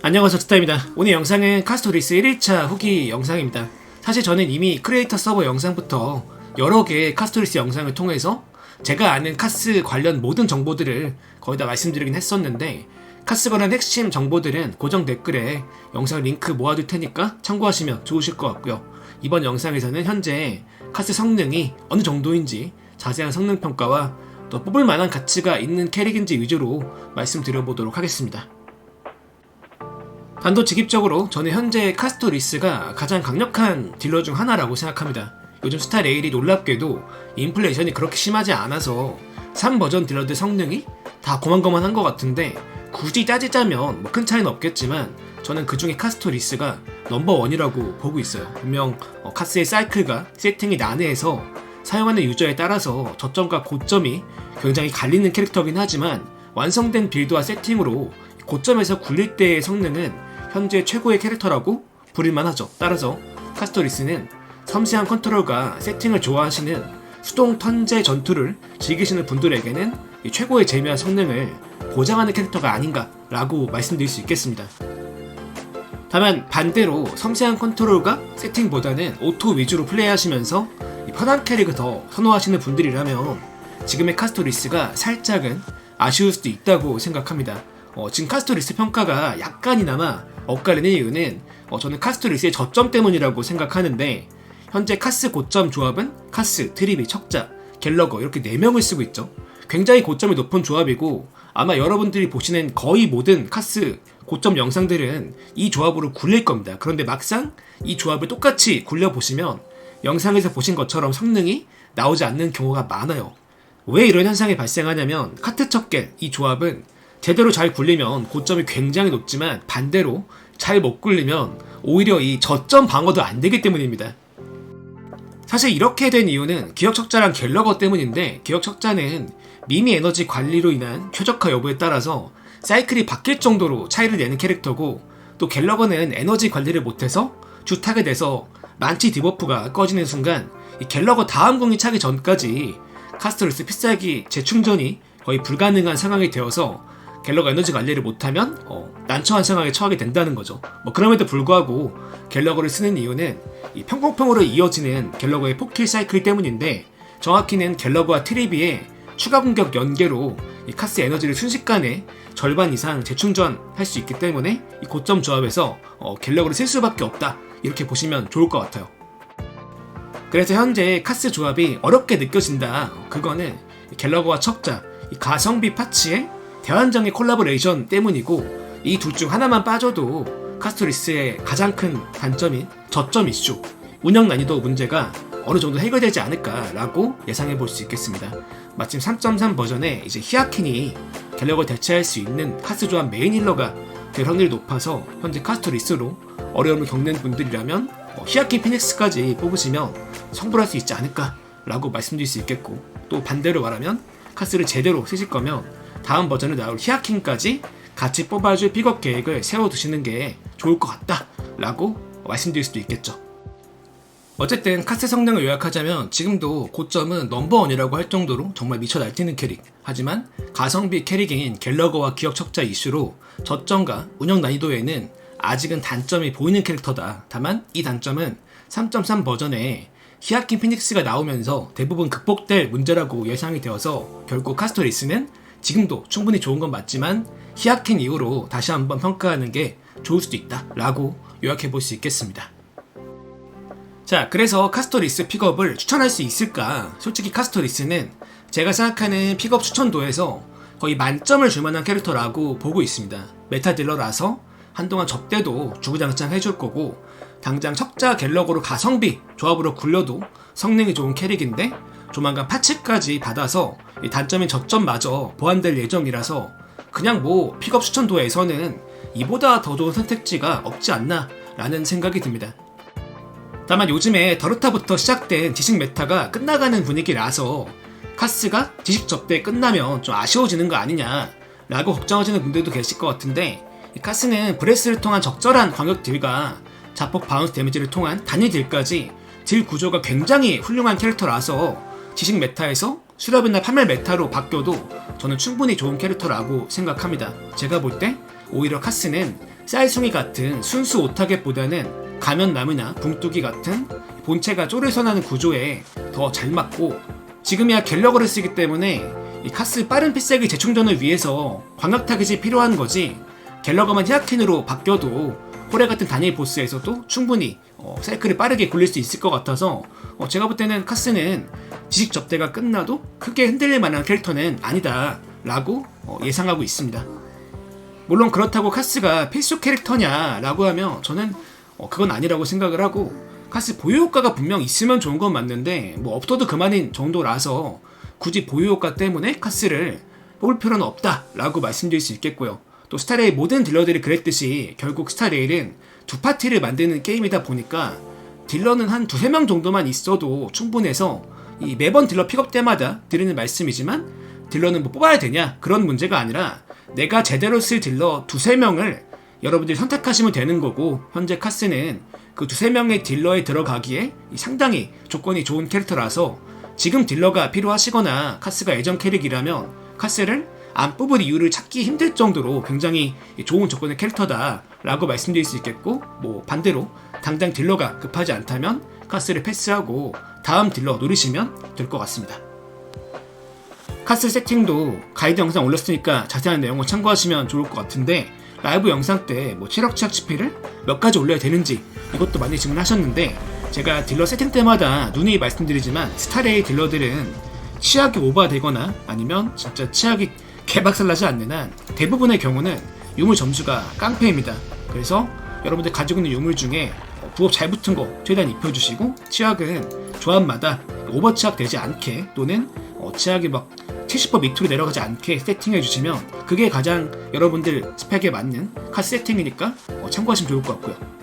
안녕하세요 스타입니다. 오늘 영상은 카스토리스 1일차 후기 영상입니다. 사실 저는 이미 크리에이터 서버 영상부터 여러 개의 카스토리스 영상을 통해서 제가 아는 카스 관련 모든 정보들을 거의 다 말씀드리긴 했었는데 카스 관련 핵심 정보들은 고정 댓글에 영상 링크 모아둘 테니까 참고하시면 좋으실 것 같고요. 이번 영상에서는 현재 카스 성능이 어느 정도인지 자세한 성능 평가와 또 뽑을 만한 가치가 있는 캐릭인지 위주로 말씀드려보도록 하겠습니다 단도직입적으로 저는 현재 카스토리스가 가장 강력한 딜러 중 하나라고 생각합니다. 요즘 스타 레일이 놀랍게도 인플레이션이 그렇게 심하지 않아서 3버전 딜러들 성능이 다 고만고만한 것 같은데 굳이 따지자면 뭐 큰 차이는 없겠지만 저는 그 중에 카스토리스가 넘버원이라고 보고 있어요. 분명 어, 카스의 사이클과 세팅이 난해해서 사용하는 유저에 따라서 저점과 고점이 굉장히 갈리는 캐릭터긴 하지만 완성된 빌드와 세팅으로 고점에서 굴릴 때의 성능은 현재 최고의 캐릭터라고 부릴만 하죠. 따라서 카스토리스는 섬세한 컨트롤과 세팅을 좋아하시는 수동 턴제 전투를 즐기시는 분들에게는 이 최고의 재미와 성능을 보장하는 캐릭터가 아닌가라고 말씀드릴 수 있겠습니다. 다만 반대로 섬세한 컨트롤과 세팅보다는 오토 위주로 플레이하시면서 이 편한 캐릭을 더 선호하시는 분들이라면 지금의 카스토리스가 살짝은 아쉬울 수도 있다고 생각합니다. 어, 지금 카스토리스 평가가 약간이나마 엇갈리는 이유는 어, 저는 카스토리스의 저점 때문이라고 생각하는데 현재 카스 고점 조합은 카스, 트리비, 척자, 갤러거 이렇게 4명을 쓰고 있죠. 굉장히 고점이 높은 조합이고 아마 여러분들이 보시는 거의 모든 카스 고점 영상들은 이 조합으로 굴릴 겁니다. 그런데 막상 이 조합을 똑같이 굴려보시면 영상에서 보신 것처럼 성능이 나오지 않는 경우가 많아요. 왜 이런 현상이 발생하냐면 카트 척겔 이 조합은 제대로 잘 굴리면 고점이 굉장히 높지만 반대로 잘 못 굴리면 오히려 이 저점 방어도 안 되기 때문입니다. 사실 이렇게 된 이유는 기억 척자랑 갤러거 때문인데 기억 척자는 미미 에너지 관리로 인한 최적화 여부에 따라서 사이클이 바뀔 정도로 차이를 내는 캐릭터고 또 갤러거는 에너지 관리를 못해서 주타게 돼서 만치 디버프가 꺼지는 순간 이 갤러거 다음 궁이 차기 전까지 카스터리스 필살기 재충전이 거의 불가능한 상황이 되어서 갤러가 에너지 관리를 못하면 어, 난처한 상황에 처하게 된다는 거죠. 뭐 그럼에도 불구하고 갤러거를 쓰는 이유는 이 평공평으로 이어지는 갤러거의 포킬 사이클 때문인데 정확히는 갤러거와 트리비의 추가 공격 연계로 이 카스 에너지를 순식간에 절반 이상 재충전할 수 있기 때문에 이 고점 조합에서 어, 갤러거를 쓸 수밖에 없다 이렇게 보시면 좋을 것 같아요. 그래서 현재 카스 조합이 어렵게 느껴진다. 그거는 갤러거와 척자, 이 가성비 파츠의 대환장의 콜라보레이션 때문이고 이 둘 중 하나만 빠져도 카스토리스의 가장 큰 단점인 저점 이슈, 운영 난이도 문제가 어느 정도 해결되지 않을까라고 예상해 볼 수 있겠습니다. 마침 3.3 버전에 이제 히아킨이 갤럭을 대체할 수 있는 카스 조합 메인 힐러가 될 확률이 높아서 현재 카스토리스로 어려움을 겪는 분들이라면 어, 히아킨 피닉스까지 뽑으시면 성불할 수 있지 않을까라고 말씀드릴 수 있겠고 또 반대로 말하면 카스를 제대로 쓰실 거면 다음 버전에 나올 히아킹까지 같이 뽑아줄 픽업 계획을 세워두시는 게 좋을 것 같다라고 말씀드릴 수도 있겠죠. 어쨌든 카스 성능을 요약하자면 지금도 고점은 넘버원이라고 할 정도로 정말 미쳐 날뛰는 캐릭. 하지만 가성비 캐릭인 갤러거와 기억 척자 이슈로 저점과 운영 난이도에는 아직은 단점이 보이는 캐릭터다. 다만 이 단점은 3.3 버전에 히아킨 피닉스가 나오면서 대부분 극복될 문제라고 예상이 되어서 결국 카스토리스는 지금도 충분히 좋은 건 맞지만 히아킨 이후로 다시 한번 평가하는 게 좋을 수도 있다 라고 요약해 볼 수 있겠습니다. 자, 그래서 카스토리스 픽업을 추천할 수 있을까? 솔직히 카스토리스는 제가 생각하는 픽업 추천도에서 거의 만점을 줄 만한 캐릭터라고 보고 있습니다. 메타 딜러라서 한동안 접대도 주구장창 해줄 거고 당장 척자 갤럭으로 가성비 조합으로 굴려도 성능이 좋은 캐릭인데 조만간 파츠까지 받아서 단점인 저점마저 보완될 예정이라서 그냥 뭐 픽업 추천도에서는 이보다 더 좋은 선택지가 없지 않나 라는 생각이 듭니다. 다만 요즘에 더르타부터 시작된 지식 메타가 끝나가는 분위기라서 카스가 지식 접대 끝나면 좀 아쉬워지는 거 아니냐 라고 걱정하시는 분들도 계실 것 같은데 카스는 브레스를 통한 적절한 광역 딜과 자폭 바운스 데미지를 통한 단위 딜까지 딜 구조가 굉장히 훌륭한 캐릭터라서 지식 메타에서 수렵이나 판멜 메타로 바뀌어도 저는 충분히 좋은 캐릭터라고 생각합니다. 제가 볼 때 오히려 카스는 쌀송이 같은 순수 오타겟보다는 가면나무나 붕뚜기 같은 본체가 나는 구조에 더 잘 맞고 지금이야 갤러거를 쓰기 때문에 이 카스 빠른 필살기 재충전을 위해서 광역 타겟이 필요한 거지 갤러거만 히아킨으로 바뀌어도 호레 같은 단일 보스에서도 충분히 어, 사이클을 빠르게 굴릴 수 있을 것 같아서 어, 제가 볼 때는 카스는 지식 접대가 끝나도 크게 흔들릴 만한 캐릭터는 아니다 라고 어, 예상하고 있습니다. 물론 그렇다고 카스가 필수 캐릭터냐 라고 하면 저는 어, 그건 아니라고 생각을 하고 카스 보유 효과가 분명 있으면 좋은 건 맞는데 뭐 없어도 그만인 정도라서 굳이 보유 효과 때문에 카스를 뽑을 필요는 없다 라고 말씀드릴 수 있겠고요. 또 스타레일 모든 딜러들이 그랬듯이 결국 스타레일은 두 파티를 만드는 게임이다 보니까 딜러는 한 두세 명 정도만 있어도 충분해서 이 매번 딜러 픽업 때마다 드리는 말씀이지만 딜러는 뭐 뽑아야 되냐 그런 문제가 아니라 내가 제대로 쓸 딜러 두세 명을 여러분들이 선택하시면 되는 거고 현재 카스는 그 두세 명의 딜러에 들어가기에 상당히 조건이 좋은 캐릭터라서 지금 딜러가 필요하시거나 카스가 예전 캐릭이라면 카스를 안 뽑을 이유를 찾기 힘들 정도로 굉장히 좋은 조건의 캐릭터다라고 말씀드릴 수 있겠고 뭐 반대로 당장 딜러가 급하지 않다면 카스를 패스하고 다음 딜러 노리시면 될 것 같습니다. 카스 세팅도 가이드 영상 올렸으니까 자세한 내용을 참고하시면 좋을 것 같은데 라이브 영상 때 뭐 체력 취약 지피를 몇 가지 올려야 되는지 이것도 많이 질문하셨는데 제가 딜러 세팅 때마다 누누이 말씀드리지만 스타레이 딜러들은 치약이 오버되거나 아니면 진짜 치약이 개박살나지 않는 한 대부분의 경우는 유물 점수가 깡패입니다. 그래서 여러분들 가지고 있는 유물 중에 부업 잘 붙은 거 최대한 입혀주시고 치약은 조합마다 오버 치약 되지 않게 또는 어, 치약이 막 70% 밑으로 내려가지 않게 세팅해 주시면 그게 가장 여러분들 스펙에 맞는 카스 세팅이니까 어, 참고하시면 좋을 것 같고요.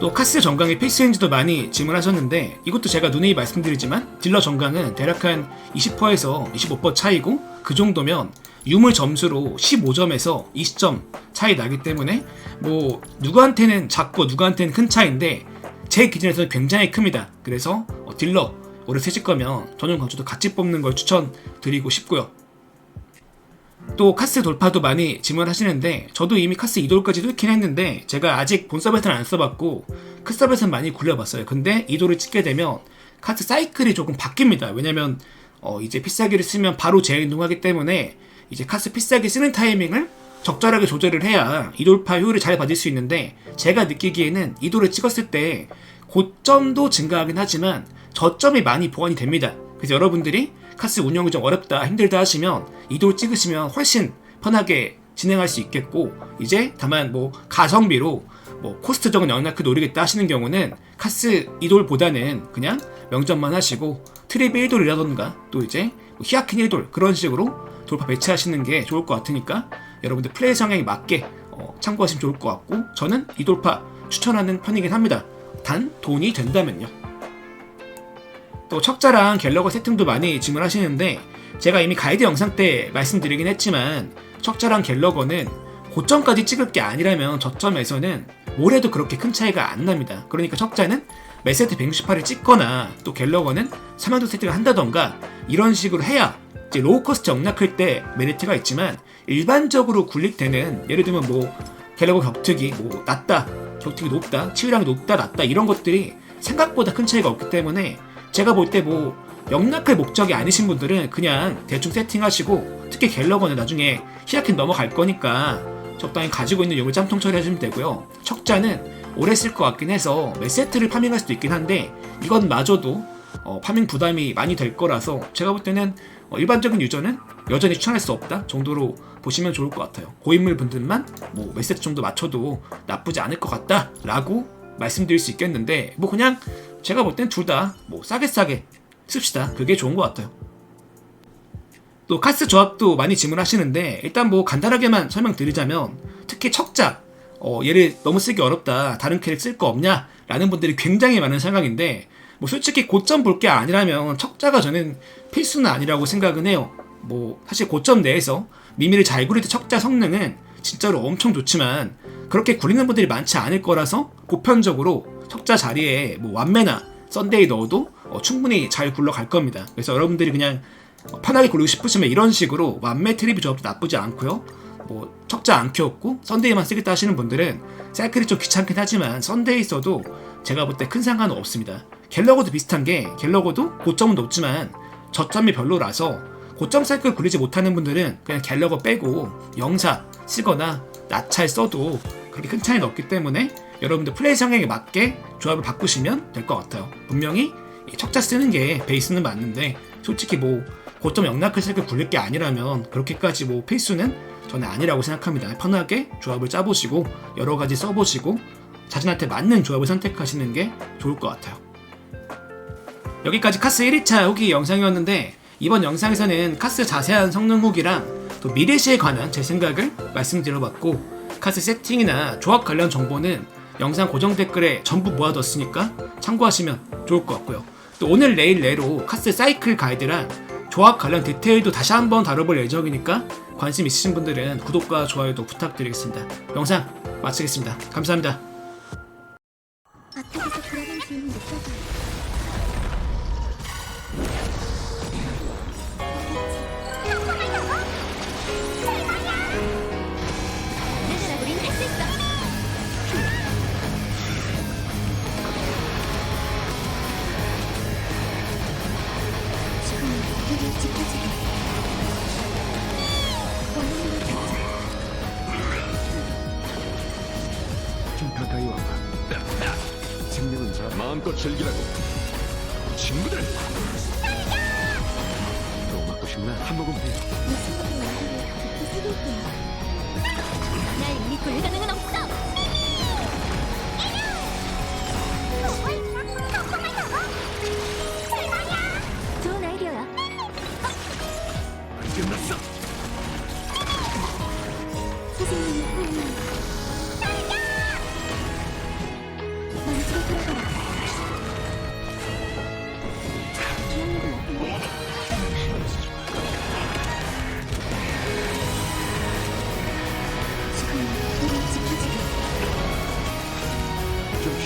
또 카스 정강이 필수인지도 많이 질문하셨는데 이것도 제가 누누이 말씀드리지만 딜러 정강은 대략 한 20%에서 25% 차이고 그 정도면 유물 점수로 15점에서 20점 차이 나기 때문에 뭐 누구한테는 작고 누구한테는 큰 차이인데 제 기준에서는 굉장히 큽니다. 그래서 어, 딜러 오래 쓰실 거면 전용 건축도 같이 뽑는 걸 추천드리고 싶고요. 또 카스 돌파도 많이 질문하시는데 저도 이미 카스 2돌까지 뚫긴 했는데 제가 아직 본 서버에서는 안 써봤고 크 서버에서는 많이 굴려봤어요. 근데 2돌을 찍게 되면 카스 사이클이 조금 바뀝니다. 왜냐면 어 이제 필살기를 쓰면 바로 재행동하기 때문에 이제 카스 필살기 쓰는 타이밍을 적절하게 조절을 해야 이돌파 효율을 잘 받을 수 있는데 제가 느끼기에는 이돌을 찍었을 때 고점도 증가하긴 하지만 저점이 많이 보완이 됩니다. 그래서 여러분들이 카스 운영이 좀 어렵다 힘들다 하시면 이돌 찍으시면 훨씬 편하게 진행할 수 있겠고 이제 다만 뭐 가성비로 뭐 코스트적인 영락크 노리겠다 하시는 경우는 카스 이돌보다는 그냥 명점만 하시고 트립 1돌이라던가 또 이제 뭐 히아킨 1돌 그런 식으로 돌파 배치하시는 게 좋을 것 같으니까 여러분들 플레이 성향에 맞게 어, 참고하시면 좋을 것 같고 저는 이돌파 추천하는 편이긴 합니다. 단 돈이 된다면요. 또 척자랑 갤러거 세팅도 많이 질문하시는데 제가 이미 가이드 영상 때 말씀드리긴 했지만 척자랑 갤러거는 고점까지 찍을 게 아니라면 저점에서는 뭘 해도 그렇게 큰 차이가 안 납니다. 그러니까 척자는 매세트 168을 찍거나 또 갤러거는 3만도 세팅을 한다던가 이런 식으로 해야 이제 로우 코스트 영락할 때 메리트가 있지만 일반적으로 굴릴 때는 예를 들면 뭐 갤러거 격투기 뭐 낮다 격투기 높다 치유량이 높다 낮다 이런 것들이 생각보다 큰 차이가 없기 때문에 제가 볼 때 뭐 영락할 목적이 아니신 분들은 그냥 대충 세팅하시고 특히 갤러거는 나중에 히아킨 넘어갈 거니까 적당히 가지고 있는 용을 짬통 처리하시면 되고요. 척자는 오래 쓸 것 같긴 해서 몇 세트를 파밍할 수도 있긴 한데 이건 마저도 어, 파밍 부담이 많이 될 거라서 제가 볼 때는 어, 일반적인 유저는 여전히 추천할 수 없다 정도로 보시면 좋을 것 같아요. 고인물 분들만 뭐 몇 세트 정도 맞춰도 나쁘지 않을 것 같다라고 말씀드릴 수 있겠는데 뭐 그냥 제가 볼 땐 둘 다 뭐 싸게 싸게 씁시다. 그게 좋은 것 같아요. 또 카스 조합도 많이 질문하시는데 일단 뭐 간단하게만 설명드리자면 특히 척자 어, 얘를 너무 쓰기 어렵다 다른 캐릭 쓸 거 없냐 라는 분들이 굉장히 많은 생각인데 뭐 솔직히 고점 볼 게 아니라면 척자가 저는 필수는 아니라고 생각은 해요 뭐 사실 고점 내에서 미미를 잘 구릴 때 척자 성능은 진짜로 엄청 좋지만 그렇게 구리는 분들이 많지 않을 거라서 보편적으로 척자 자리에 뭐 완매나 썬데이 넣어도 어, 충분히 잘 굴러갈 겁니다. 그래서 여러분들이 그냥 어, 편하게 굴리고 싶으시면 이런 식으로 완매 트리비 조합도 나쁘지 않고요. 뭐 척자 안 키웠고 썬데이만 쓰겠다 하시는 분들은 사이클이 좀 귀찮긴 하지만 썬데이 써도 제가 볼 때 큰 상관은 없습니다. 갤러거도 비슷한 게 갤러거도 고점은 높지만 저점이 별로라서 고점 사이클 굴리지 못하는 분들은 그냥 갤러거 빼고 영사 쓰거나 나찰 써도 그렇게 큰 차이는 없기 때문에 여러분들 플레이 성향에 맞게 조합을 바꾸시면 될 것 같아요. 분명히 이 척자 쓰는 게 베이스는 맞는데 솔직히 뭐 고점 영락을 사이클 굴릴 게 아니라면 그렇게까지 뭐 필수는 저는 아니라고 생각합니다. 편하게 조합을 짜보시고 여러 가지 써보시고 자신한테 맞는 조합을 선택하시는 게 좋을 것 같아요. 여기까지 카스 1위차 후기 영상이었는데 이번 영상에서는 카스 자세한 성능 후기랑 또 미래시에 관한 제 생각을 말씀드려봤고 카스 세팅이나 조합 관련 정보는 영상 고정 댓글에 전부 모아뒀으니까 참고하시면 좋을 것 같고요. 또 오늘 내일 내로 카스 사이클 가이드랑 조합 관련 디테일도 다시 한번 다뤄볼 예정이니까 관심 있으신 분들은 구독과 좋아요도 부탁드리겠습니다. 영상 마치겠습니다. 감사합니다. 좀 가까이 와봐. 생명은 자 마음껏 즐기라고. 친구들. 또 맞고 싶나? 한 모금 해. 날 믿고 일가능은 없어.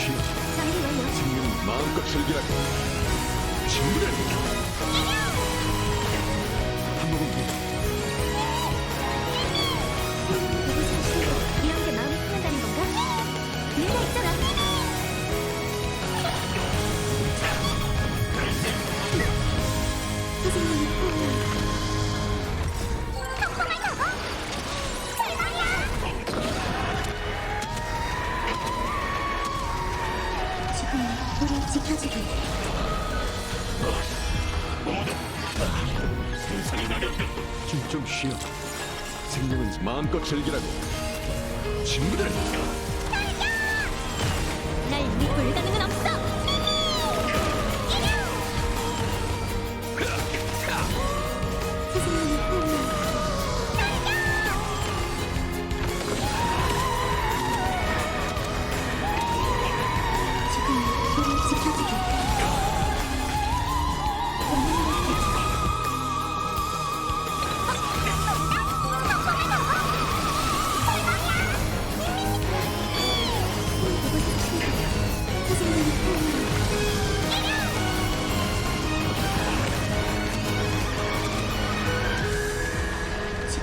완료. 생명은 마음껏 즐기라고. 친구들. 우리 지켜주게. 좀, 좀 쉬어. 생명은 마음껏 즐기라고. 친구들. 날 믿고 일가능은 없어.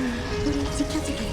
음. 우리 지켜주게.